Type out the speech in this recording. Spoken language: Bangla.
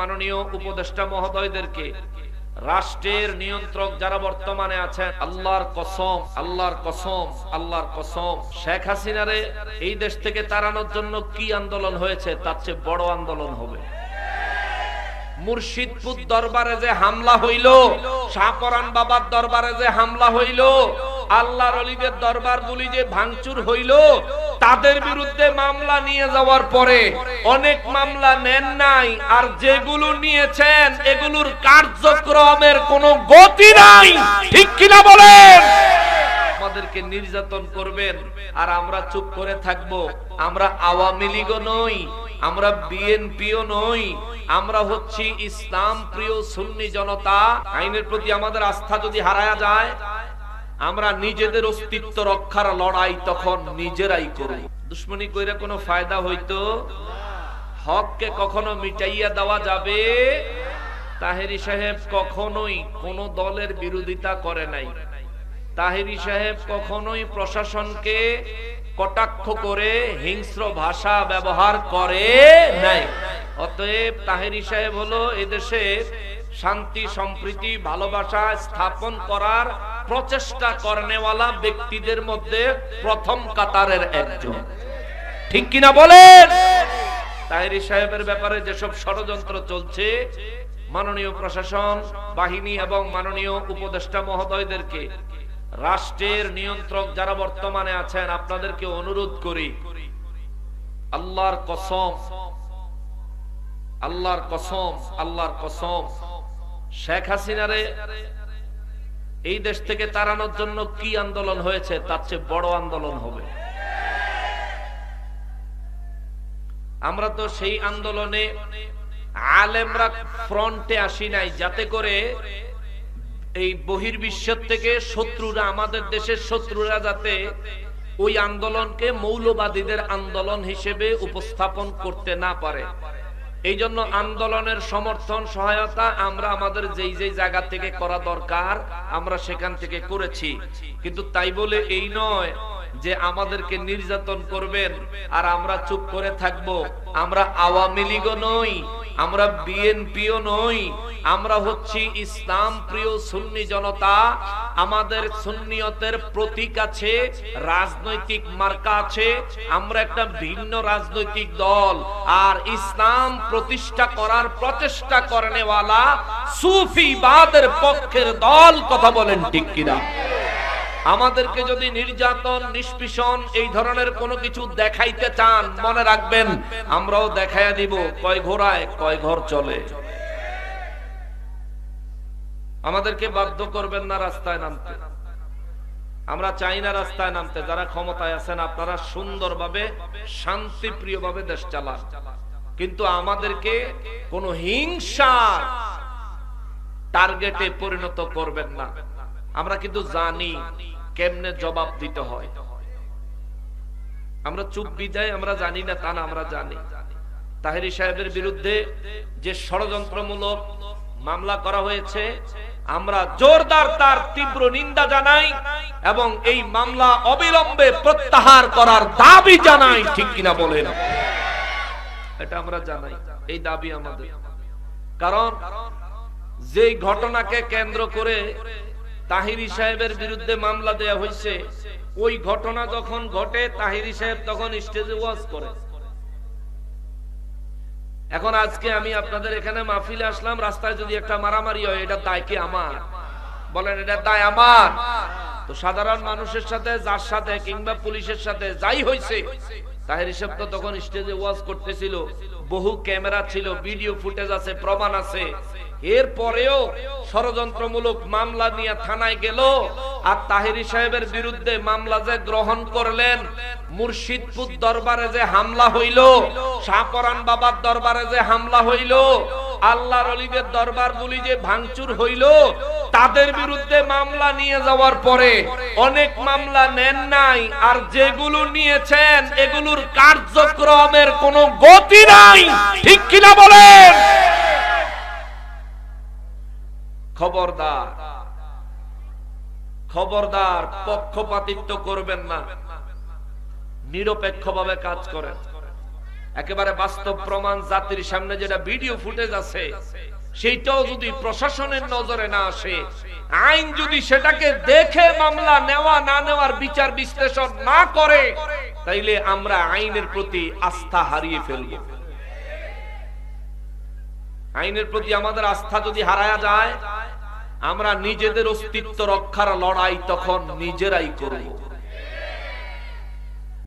মাননীয় উপদেষ্টা মহোদয়দেরকে রাষ্ট্রের নিয়ন্ত্রক যারা বর্তমানে আছেন, আল্লাহর কসম আল্লাহর কসম আল্লাহর কসম, শেখ হাসিনারে এই দেশ থেকে তাড়ানোর জন্য কি আন্দোলন হয়েছে তার চেয়ে বড় আন্দোলন হবে। মুর্শিদপুর দরবারে যে হামলা হইল শাহপরান বাবার দরবারে যে হামলা হইল, আল্লাহর অলিদের দরবারগুলি যে ভাঙচুর হইল তাদের বিরুদ্ধে মামলা নিয়ে যাওয়ার পরে অনেক মামলা নেন নাই, আর যেগুলো নিয়েছেন, এগুলোর কার্যক্রমের কোনো গতি নাই। ঠিক কিনা বলেন? আমাদেরকে নির্যাতন করবেন, আর আমরা চুপ করে থাকব। আমরা আওয়ামী লীগও নই, আমরা বিএনপিও নই, আমরা হচ্ছি ইসলাম প্রিয় সুন্নি জনতা। আইনের প্রতি আমাদের আস্থা যদি হারায়া যায় আমরা নিজেদের অস্তিত্ব রক্ষার লড়াই তখন নিজেরাই করব। দুশ্মনী কইরা কোনো ফায়দা হইতো? হককে কখনো মিটাইয়া দেওয়া যাবে? তাহেরি সাহেব কখনোই কোন দলের বিরোধিতা করে নাই। তাহেরি সাহেব কখনোই প্রশাসনকে কটাক্ষ করে হিংস্র ভাষা ব্যবহার করে নাই। অতএব তাহেরি সাহেব হলো এদেশে শান্তি, সম্প্রীতি, ভালোবাসা স্থাপন করার প্রচেষ্টা করনেওয়ালা ব্যক্তিদের মধ্যে প্রথম কাতারের একজন। ঠিক কিনা বলেন? তাহেরি সাহেবের ব্যাপারে যেসব ষড়যন্ত্র চলছে, মাননীয় প্রশাসন, বাহিনী এবং মাননীয় উপদেষ্টা মহোদয়দেরকে, রাষ্ট্রের নিয়ন্ত্রক যারা বর্তমানে আছেন, আপনাদেরকে অনুরোধ করি, আল্লাহর কসম আল্লাহর কসম আল্লাহর কসম, শেখ হাসিনারে এই দেশ থেকে তাড়ানোর জন্য কি আন্দোলন হয়েছে? তার চেয়ে বড় আন্দোলন হবে। আমরা তো সেই আন্দোলনে আলেমরা ফ্রন্টে আসি নাই, যাতে করে এই বহির্বিশ্ব থেকে শত্রুরা, আমাদের দেশের শত্রুরা যাতে ওই আন্দোলনকে মৌলবাদীদের আন্দোলন হিসেবে উপস্থাপন করতে না পারে। এই জন্য আন্দোলনের সমর্থন, সহায়তা আমরা আমাদের যেই যেই জায়গা থেকে করা দরকার, আমরা সেখান থেকে করেছি। কিন্তু তাই বলে এই নয় যে আমাদেরকে নির্যাতন করবেন আর আমরা চুপ করে থাকব। আমরা আওয়ামী লীগও নই আমরা বিএনপিও নই, আমরা হচ্ছি ইসলাম প্রিয় সুন্নি জনতা, আমাদের সুন্নিয়তের প্রতীক আছে, রাজনৈতিক মার্কা আছে, আমরা একটা ভিন্ন রাজনৈতিক দল। আর ইসলাম প্রতিষ্ঠা করার প্রচেষ্টা করেনেওয়ালা সুফিবাদের পক্ষের দল, কথা বলেন ঠিক কিনা? আমাদেরকে যদি নির্যাতন, নিষ্পিষণ এই ধরনের কোনো কিছু দেখাইতে চান, মনে রাখবেন, আমরাও দেখাইয়া দিব কয় ঘোড়ায়, কয় ঘর চলে। আমাদেরকে বাধ্য করবেন না রাস্তায় নামতে। আমরা চাই না রাস্তায় নামতে, যারা ক্ষমতায় আছেন আপনারা সুন্দরভাবে শান্তিপ্রিয় ভাবে দেশ চালান। কিন্তু আমাদেরকে কোন হিংসা টার্গেটে পরিণত করবেন না। আমরা কিন্তু জানি কেমনে জবাব দিতে হয়? আমরা চুপ বিদায় আমরা জানি না তা না আমরা জানি। তাহেরি সাহেবের বিরুদ্ধে যে ষড়যন্ত্রমূলক মামলা করা হয়েছে আমরা জোরদার তার তীব্র নিন্দা জানাই এবং এই মামলা অবিলম্বে প্রত্যাহার করার দাবি জানাই ঠিক কিনা বলেন? এটা আমরা জানাই এই দাবি আমাদের। কারণ যেই ঘটনাকে কেন্দ্র করে তাহিরি সাহেবের বিরুদ্ধে মামলা দেয়া হয়েছে। ওই ঘটনা যখন ঘটে, তাহিরি সাহেব তখন স্টেজে ওয়াজ করে। এখন আজকে আমি আপনাদের এখানে মাহফিলে আসলাম, রাস্তায় যদি একটা মারামারি হয়, এটা দায় কি আমার? বলেন, এটা দায় আমার। তো সাধারণ মানুষের সাথে, যার সাথে, কিংবা পুলিশের সাথে, যাই হয়েছে তাহের হিসেব তো তখন স্টেজে ওয়াজ করতেছিল। বহু ক্যামেরা ছিল, ভিডিও ফুটেজ আছে, প্রমাণ আছে। ষড়যন্ত্রমূলক মামলা নিয়ে থানায় গেল আর সাহেবের বিরুদ্ধে মামলা যে গ্রহণ করলেন, মুর্শিদপুর দরবারে যে হামলা হইল বাবার দরবারে যে হামলা হইল অলিদের দরবারগুলি যে ভাঙচুর হইল, তাদের বিরুদ্ধে মামলা নিয়ে যাওয়ার পরে অনেক মামলা নেন নাই আর যেগুলো নিয়েছেন, এগুলোর কার্যক্রমের কোনো গতি নাই। ঠিক কিনা বলেন? খবরদার। খবরদার পক্ষপাতিত্ব করবেন না। নিরপেক্ষভাবে কাজ করেন। একেবারে বাস্তব প্রমাণ জাতির সামনে যেটা ভিডিও ফুটেজ আছে, সেইটাও যদি প্রশাসনের নজরে না আসে, আইন যদি সেটাকে দেখে মামলা নেওয়া না নেওয়ার বিচার বিশ্লেষণ না করে, তাইলে আমরা আইনের প্রতি আস্থা হারিয়ে ফেলব। আইনের প্রতি আমাদের আস্থা যদি হারায়া যায় আমরা নিজেদের অস্তিত্ব রক্ষার লড়াই তখন নিজেরাই করব।